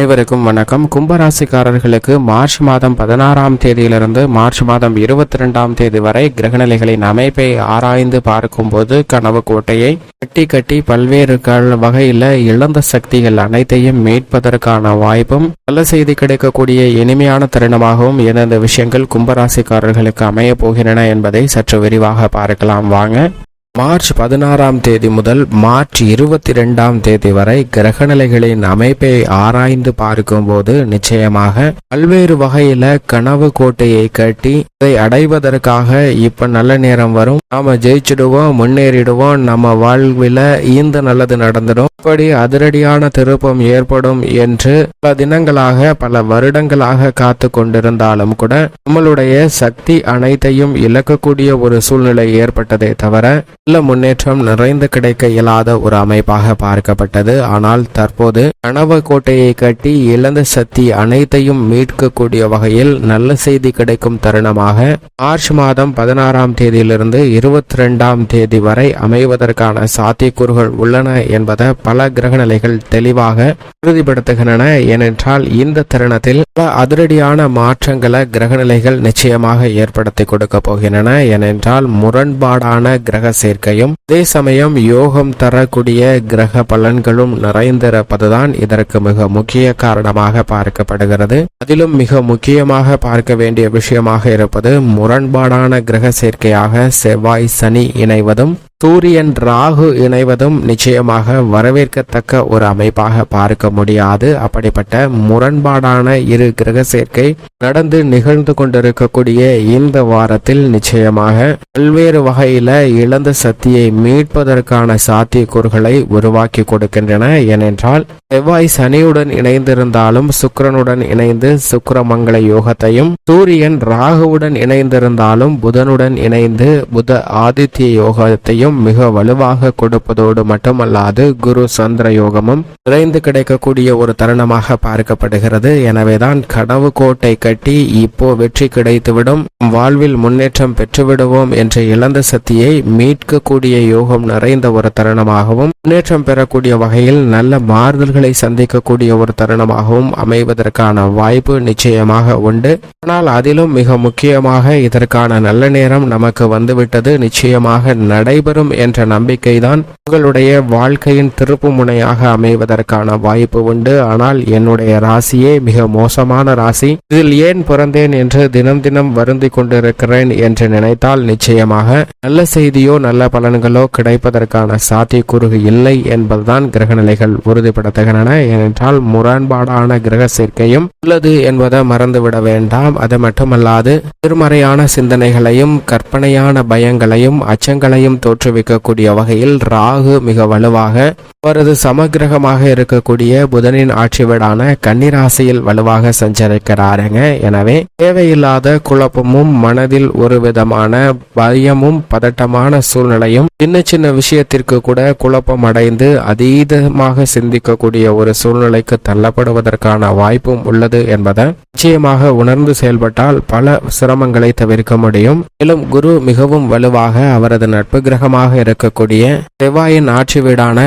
அனைவருக்கும் வணக்கம். கும்பராசிக்காரர்களுக்கு மார்ச் மாதம் பதினாறாம் தேதியிலிருந்து மார்ச் மாதம் இருபத்தி ரெண்டாம் தேதி வரை கிரகநிலைகளின் அமைப்பை ஆராய்ந்து பார்க்கும்போது கனவு கோட்டையை கட்டி கட்டி பல்வேறு கள் வகையில இழந்த சக்திகள் அனைத்தையும் மீட்பதற்கான வாய்ப்பும் நல்ல செய்தி கிடைக்கக்கூடிய இனிமையான தருணமாகவும் எந்தெந்த விஷயங்கள் கும்பராசிக்காரர்களுக்கு அமைய போகின்றன என்பதை சற்று விரிவாக பார்க்கலாம். வாங்க. மார்ச் பதினாறாம் தேதி முதல் மார்ச் இருபத்தி ரெண்டாம் தேதி வரை கிரகநிலைகளின் அமைப்பை ஆராய்ந்து பார்க்கும்போது நிச்சயமாக பல்வேறு வகையில கனவு கோட்டையை கட்டி இதை அடைவதற்காக இப்ப நல்ல நேரம் வரும். நாம ஜெயிச்சிடுவோம் முன்னேறிடுவோம் நம்ம வாழ்வில இந்த நல்லது நடந்துடும். இப்படி அதிரடியான திருப்பம் ஏற்படும் என்று பல தினங்களாக பல வருடங்களாக காத்து கொண்டிருந்தாலும் கூட நம்மளுடைய சக்தி அனைத்தையும் இழக்கக்கூடிய ஒரு சூழ்நிலை ஏற்பட்டதே தவிர நல்ல முன்னேற்றம் நிறைந்து கிடைக்க இயலாத ஒரு அமைப்பாக பார்க்கப்பட்டது. ஆனால் தற்போது கனவு கோட்டையை கட்டி இழந்த சக்தி அனைத்தையும் மீட்கக்கூடிய வகையில் நல்ல செய்தி கிடைக்கும் தருணமாக மார்ச் மாதம் பதினாறாம் தேதியிலிருந்து இருபத்தி ரெண்டாம் தேதி வரை அமைவதற்கான சாத்தியக்கூறுகள் உள்ளன என்பதை பல கிரகநிலைகள் தெளிவாக உறுதிப்படுத்துகின்றன. ஏனென்றால் இந்த தருணத்தில் பல அதிரடியான மாற்றங்களை கிரகநிலைகள் நிச்சயமாக ஏற்படுத்தி கொடுக்க போகின்றன. ஏனென்றால் முரண்பாடான கிரக சேர்க்கையும் அதே சமயம் யோகம் தரக்கூடிய கிரக பலன்களும் நிறைந்திருப்பதுதான் இதற்கு மிக முக்கிய காரணமாக பார்க்கப்படுகிறது. அதிலும் மிக முக்கியமாக பார்க்க வேண்டிய விஷயமாக இருப்பது முரண்பாடான கிரக சேர்க்கையாக செவ்வாய் சனி இணைவதும் சூரியன் ராகு இணைவதும் நிச்சயமாக வரவேற்கத்தக்க ஒரு அமைப்பாக பார்க்க முடியாது. அப்படிப்பட்ட முரண்பாடான இரு கிரக சேர்க்கை நடந்து நிகழ்ந்து கொண்டிருக்கக்கூடிய இந்த வாரத்தில் நிச்சயமாக பல்வேறு வகையில இழந்த சக்தியை மீட்பதற்கான சாத்தியக்கூறுகளை உருவாக்கி கொடுக்கின்றன. ஏனென்றால் செவ்வாய் சனியுடன் இணைந்திருந்தாலும் சுக்கரனுடன் இணைந்து சுக்கிரமங்கல யோகத்தையும் சூரியன் ராகுவுடன் இணைந்திருந்தாலும் புதனுடன் இணைந்து புத ஆதித்ய யோகத்தையும் மிக வலுவாக கொடுப்பதோடு மட்டுமல்லாது குரு சந்திர யோகமும் நிறைந்து கிடைக்கக்கூடிய ஒரு தருணமாக பார்க்கப்படுகிறது. எனவேதான் கனவு கோட்டை கட்டி இப்போ வெற்றி கிடைத்துவிடும். வாழ்வில் முன்னேற்றம் பெற்றுவிடுவோம் என்ற இழந்த சக்தியை மீட்கக்கூடிய யோகம் நிறைந்த ஒரு தருணமாகவும் முன்னேற்றம் பெறக்கூடிய வகையில் நல்ல மாறுதல்களை சந்திக்கக்கூடிய ஒரு தருணமாகவும் அமைவதற்கான வாய்ப்பு நிச்சயமாக உண்டு. ஆனால் அதிலும் மிக முக்கியமாக இதற்கான நல்ல நேரம் நமக்கு வந்துவிட்டது. நிச்சயமாக நடைபெறும் என்ற நம்பிக்கைதான் உங்களுடைய வாழ்க்கையின் திருப்பு முனையாக அமைவதற்கான வாய்ப்பு உண்டு. ஆனால் என்னுடைய ராசியே மிக மோசமான ராசி. இதில் ஏன் பிறந்தேன் என்று தினம் தினம் வருந்தி கொண்டிருக்கிறேன் என்று நினைத்தால் நிச்சயமாக நல்ல செய்தியோ நல்ல பலன்களோ கிடைப்பதற்கான சாத்தியக்கூறு இல்லை என்பதுதான் கிரகநிலைகள் உறுதிப்படுத்துகின்றன. ஏனென்றால் முரண்பாடான கிரக சேர்க்கையும் உள்ளது என்பதை மறந்துவிட வேண்டாம். அது மட்டுமல்லாது திருமறையான சிந்தனைகளையும் கற்பனையான பயங்களையும் அச்சங்களையும் தோற்று தோற்றுவிக்கக்கூடிய வகையில் ராகு மிக வலுவாக அவரது சமகிரகமாக இருக்கக்கூடிய புதனின் ஆட்சி வீடான கன்னிராசியில் வலுவாக சஞ்சரிக்கிறாருங்க. எனவே தேவையில்லாத குழப்பமும் மனதில் ஒரு விதமான பயமும் பதட்டமான சூழ்நிலையும் சின்ன சின்ன விஷயத்திற்கு கூட குழப்பம் அடைந்து அதீதமாக சிந்திக்கக்கூடிய ஒரு சூழ்நிலைக்கு தள்ளப்படுவதற்கான வாய்ப்பும் உள்ளது என்பதை நிச்சயமாக உணர்ந்து செயல்பட்டால் பல சிரமங்களை தவிர்க்க முடியும். மேலும் குரு மிகவும் வலுவாக அவரது நட்பு கிரகமாக இருக்கக்கூடிய செவ்வாயின் ஆட்சி வீடான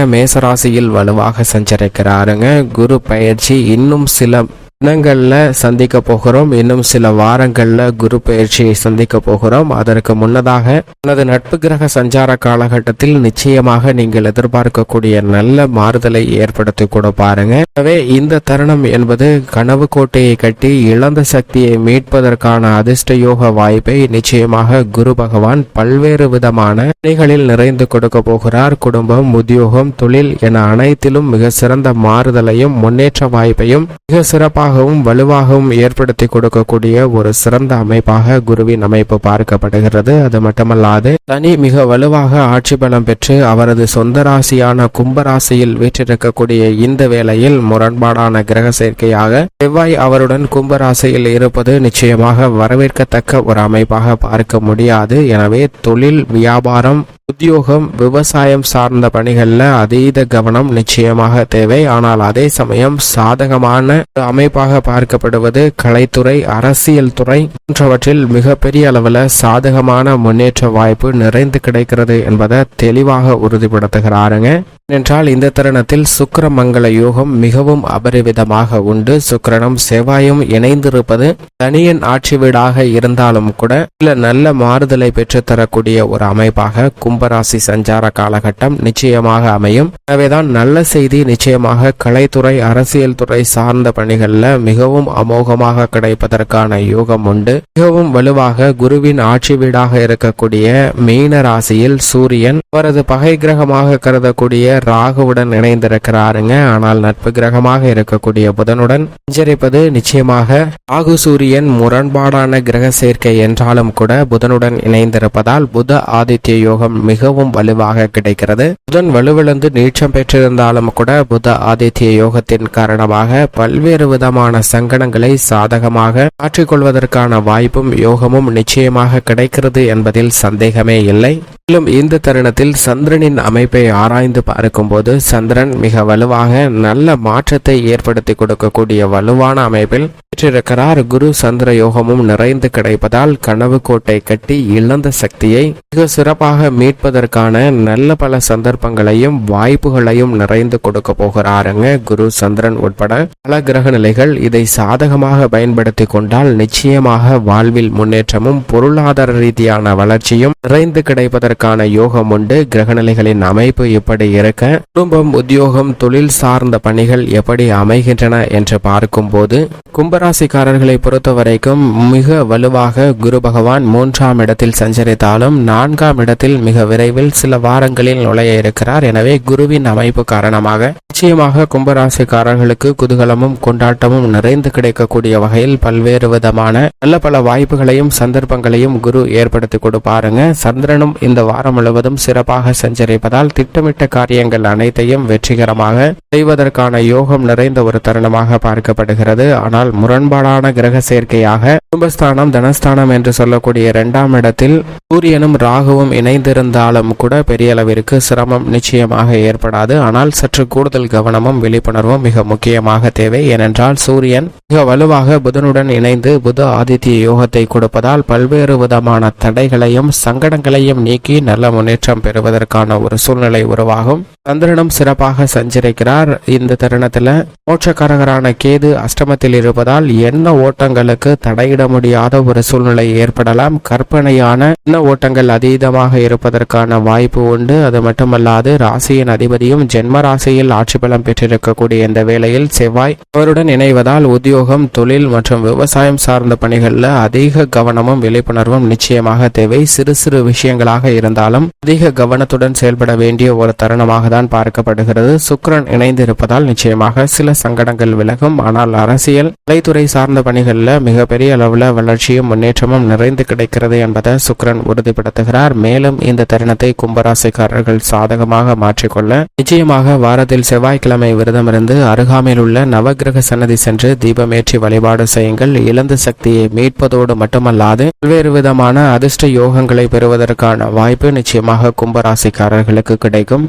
ராசியில் வலுவாக சஞ்சரிக்கிறாருங்க. குரு பயிற்சி இன்னும் சில தினங்கள்ல சந்திக்க போகிறோம். இன்னும் சில வாரங்களில் குரு பயிற்சியை சந்திக்க போகிறோம். அதற்கு முன்னதாக எனது நட்பு கிரக சஞ்சார காலகட்டத்தில் நிச்சயமாக நீங்கள் எதிர்பார்க்கக்கூடிய நல்ல மாறுதலை ஏற்படுத்தி கூட பாருங்க. எனவே இந்த தருணம் என்பது கனவு கோட்டையை கட்டி இழந்த சக்தியை மீட்பதற்கான அதிர்ஷ்ட யோக வாய்ப்பை நிச்சயமாக குரு பகவான் பல்வேறு விதமான பணிகளில் நிறைந்து கொடுக்க போகிறார். குடும்பம் உத்தியோகம் தொழில் என அனைத்திலும் மிக சிறந்த மாறுதலையும் முன்னேற்ற வாய்ப்பையும் மிக சிறப்பாக சிறப்பாகவும் வலுவாகவும் ஏற்படுத்தி கொடுக்கக்கூடிய ஒரு சிறந்த அமைப்பாக குருவின் அமைப்பு பார்க்கப்படுகிறது. அது மட்டுமல்லாது தனி மிக வலுவாக ஆட்சி பலம் பெற்று அவரது சொந்த ராசியான கும்பராசியில் வீற்றிருக்கக்கூடிய இந்த வேளையில் முரண்பாடான கிரக சேர்க்கையாக செவ்வாய் அவருடன் கும்பராசியில் இருப்பது நிச்சயமாக வரவேற்கத்தக்க ஒரு அமைப்பாக பார்க்க முடியாது. எனவே தொழில் வியாபாரம் உத்தியோகம் விவசாயம் சார்ந்த பணிகள்ல அதீத கவனம் நிச்சயமாக தேவை. ஆனால் அதே சமயம் சாதகமான ஒரு அமைப்பு அமைப்பாக பார்க்கப்படுவது கலைத்துறை அரசியல் துறை போன்றவற்றில் மிகப்பெரிய அளவில் சாதகமான முன்னேற்ற வாய்ப்பு நிறைந்து கிடைக்கிறது என்பதை தெளிவாக உறுதிப்படுத்துகிறாருங்க. என்றால் இந்த தருணத்தில் சுக்கிரமங்கல யோகம் மிகவும் அபரிவிதமாக உண்டு. சுக்கரனும் செவ்வாயும் இணைந்திருப்பது தனியன் ஆட்சி வீடாக இருந்தாலும் கூட சில நல்ல மாறுதலை பெற்றுத்தரக்கூடிய ஒரு அமைப்பாக கும்பராசி சஞ்சார காலகட்டம் நிச்சயமாக அமையும். எனவேதான் நல்ல செய்தி நிச்சயமாக கலைத்துறை அரசியல் துறை சார்ந்த பணிகளில் மிகவும் அமோகமாக கிடைப்பதற்கான யோகம் உண்டு. மிகவும் வலுவாக குருவின் ஆட்சி வீடாக இருக்கக்கூடிய மீன ராசியில் சூரியன் அவரது பகை கிரகமாக கருதக்கூடிய ராகுவுடன் இணைந்திருக்கிறாருங்க. ஆனால் நட்பு கிரகமாக இருக்கக்கூடிய புதனுடன் சஞ்சரிப்பது நிச்சயமாக ராகு சூரியன் முரண்பாடான கிரக சேர்க்கை என்றாலும் கூட புதனுடன் இணைந்திருப்பதால் புத ஆதித்ய யோகம் மிகவும் வலுவாக கிடைக்கிறது. புதன் வலுவிழந்து நீச்சம் பெற்றிருந்தாலும் கூட புத ஆதித்ய யோகத்தின் காரணமாக பல்வேறு விதமான சங்கடங்களை சாதகமாக மாற்றிக்கொள்வதற்கான வாய்ப்பும் யோகமும் நிச்சயமாக கிடைக்கிறது என்பதில் சந்தேகமே இல்லை. மேலும் இந்த தருணத்தில் சந்திரனின் அமைப்பை ஆராய்ந்து பார்க்கும்போது சந்திரன் மிக வலுவாக நல்ல மாற்றத்தை ஏற்படுத்தி கொடுக்கக்கூடிய வலுவான அமைப்பில் பெற்றிருக்கிறார் குரு சந்திர யோகமும் நிறைந்து கிடைப்பதால் கனவு கோட்டை கட்டி இழந்த சக்தியை மிக சிறப்பாக மீட்பதற்கான நல்ல பல சந்தர்ப்பங்களையும் வாய்ப்புகளையும் நிறைந்து கொடுக்க போகிறாருங்க குரு சந்திரன் உட்பட பல கிரக நிலைகள் இதை சாதகமாக பயன்படுத்தி கொண்டால் நிச்சயமாக வாழ்வில் முன்னேற்றமும் பொருளாதார ரீதியான வளர்ச்சியும் நிறைந்து கிடைப்பதற்கு கிடைப்பதற்கான யோகம் உண்டு. கிரகநிலைகளின் அமைப்பு எப்படி இருக்க குடும்பம் உத்தியோகம் தொழில் சார்ந்த பணிகள் எப்படி அமைகின்றன என்று பார்க்கும்போது கும்பராசிக்காரர்களை பொறுத்த வரைக்கும் மிக வலுவாக குரு பகவான் மூன்றாம் இடத்தில் சஞ்சரித்தாலும் நான்காம் இடத்தில் மிக விரைவில் சில வாரங்களில் நுழைய இருக்கிறார். எனவே குருவின் அமைப்பு காரணமாக நிச்சயமாக கும்பராசிக்காரர்களுக்கு குதூகலமும் கொண்டாட்டமும் நிறைந்து கிடைக்கக்கூடிய வகையில் பல்வேறு விதமான நல்ல பல வாய்ப்புகளையும் சந்தர்ப்பங்களையும் குரு ஏற்படுத்தி கொடுப்பாருங்க. சந்திரனும் இந்த வாரம் முழுவதும் சிறப்பாக சஞ்சரிப்பதால் திட்டமிட்ட காரியங்கள் அனைத்தையும் வெற்றிகரமாக செய்வதற்கான யோகம் நிறைந்த ஒரு தருணமாக பார்க்கப்படுகிறது. ஆனால் முரண்பாடான கிரக சேர்க்கையாக குடும்பஸ்தானம் தனஸ்தானம் என்று சொல்லக்கூடிய இரண்டாம் இடத்தில் சூரியனும் ராகுவும் இணைந்திருந்தாலும் கூட பெரிய அளவிற்கு சிரமம் நிச்சயமாக ஏற்படாது. ஆனால் சற்று கூடுதல் கவனமும் விழிப்புணர்வும் மிக முக்கியமாக தேவை. ஏனென்றால் சூரியன் மிக வலுவாக புதனுடன் இணைந்து புத ஆதித்ய யோகத்தை கொடுப்பதால் பல்வேறு விதமான தடைகளையும் சங்கடங்களையும் நீக்கி நல்ல முன்னேற்றம் பெறுவதற்கான ஒரு சூழ்நிலை உருவாகும். சந்திரனும் சிறப்பாக சஞ்சரிக்கிறார். இந்த தருணத்துல மோட்சக்காரகரான கேது அஷ்டமத்தில் இருப்பதால் என்ன ஓட்டங்களுக்கு தடையிட முடியாத ஒரு சூழ்நிலை ஏற்படலாம். கற்பனையான என்ன ஓட்டங்கள் அதீதமாக இருப்பதற்கான வாய்ப்பு உண்டு. அது மட்டுமல்லாது ராசியின் அதிபதியும் ஜென்ம ராசியில் ஆட்சி பலம் பெற்றிருக்கக்கூடிய இந்த வேளையில் செவ்வாய் அவருடன் இணைவதால் உத்தியோகம் தொழில் மற்றும் விவசாயம் சார்ந்த பணிகளில் அதிக கவனமும் விழிப்புணர்வும் நிச்சயமாக தேவை. சிறு சிறு விஷயங்களாக இருந்தாலும் அதிக கவனத்துடன் செயல்பட வேண்டிய ஒரு தருணமாக தான் பார்க்கப்படுகிறது. சுக்கிரன் இணைந்திருப்பதால் நிச்சயமாக சில சங்கடங்கள் விலகும். ஆனால் அரசியல் கலைத்துறை சார்ந்த பணிகளில் மிகப்பெரிய அளவில் வளர்ச்சியும் முன்னேற்றமும் நிறைந்து கிடைக்கிறது என்பதை சுக்கிரன் உறுதிப்படுத்துகிறார். மேலும் இந்த தருணத்தை கும்பராசிக்காரர்கள் சாதகமாக மாற்றிக்கொள்ள நிச்சயமாக வாரத்தில் செவ்வாய்க்கிழமை விரதமிருந்து அருகாமையில் உள்ள நவகிரக சன்னதி சென்று தீபமேற்றி வழிபாடு செய்யுங்கள். இழந்த சக்தியை மீட்பதோடு மட்டுமல்லாது பல்வேறு விதமான அதிர்ஷ்ட யோகங்களை பெறுவதற்கான வாய்ப்பு நிச்சயமாக கும்பராசிக்காரர்களுக்கு கிடைக்கும்.